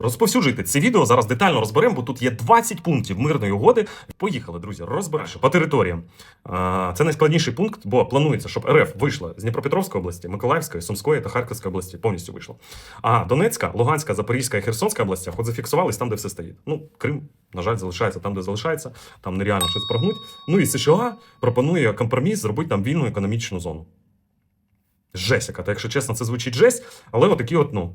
Розповсюджуйте це відео. Зараз детально розберемо, бо тут є 20 пунктів мирної угоди. Поїхали, друзі, розберемо по територіям. Це найскладніший пункт, бо планується, щоб РФ вийшла з Дніпропетровської області, Миколаївської, Сумської та Харківської області. Повністю вийшло. А Донецька, Луганська, Запорізька і Херсонська області, хоч зафіксувались там, де все стоїть. Ну, Крим, на жаль, залишається там, де залишається. Там нереально щось прогнуть. Ну і США пропонує компроміс зробити там вільну економічну зону. Жесть, яка, та якщо чесно, це звучить жесть, але отакі от, ну,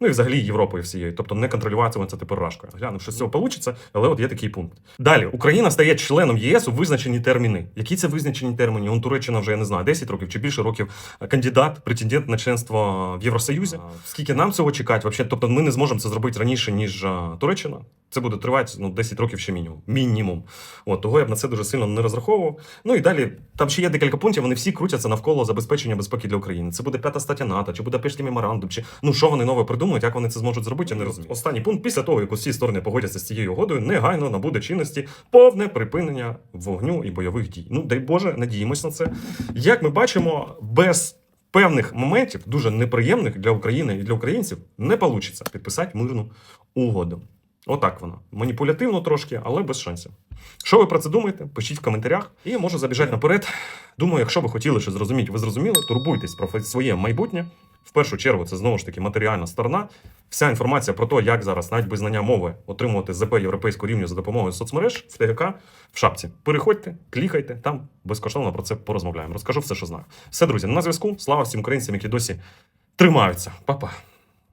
Ну і взагалі Європою всією, тобто не контролюватиметься тепер рашкою. Глянув, що з цього вийде, але от є такий пункт. Далі Україна стає членом ЄС у визначені терміни. Які це визначені терміни? Он Туреччина вже я не знаю, 10 років чи більше років кандидат, претендент на членство в Євросоюзі. Скільки нам цього чекати? Вообще, тобто ми не зможемо це зробити раніше ніж Туреччина. Це буде тривати ну 10 років ще мінімум. Мінімум. От того я б на це дуже сильно не розраховував. Ну і далі там ще є декілька пунктів. Вони всі крутяться навколо забезпечення безпеки для України. Це буде п'ята стаття НАТО, чи буде Будапештський меморандум, чи ну що вони нове придумають, як вони це зможуть зробити, я не розумію. Останній пункт після того, як усі сторони погодяться з цією угодою, негайно набуде чинності повне припинення вогню і бойових дій. Ну дай Боже, надіємось на це. Як ми бачимо, без певних моментів, дуже неприємних для України і для українців, не вийде підписати мирну угоду. Отак воно. Маніпулятивно трошки, але без шансів. Що ви про це думаєте? Пишіть в коментарях. І можу забіжати наперед. Думаю, якщо ви хотіли щось зрозуміти, ви зрозуміли, турбуйтесь про своє майбутнє. В першу чергу, це знову ж таки матеріальна сторона. Вся інформація про те, як зараз, навіть без знання мови, отримувати ЗП європейського рівня за допомогою соцмереж в ТГК в шапці. Переходьте, клікайте, там безкоштовно про це порозмовляємо. Розкажу все, що знаю. Все, друзі, на зв'язку. Слава всім українцям, які досі тримаються. Па-па.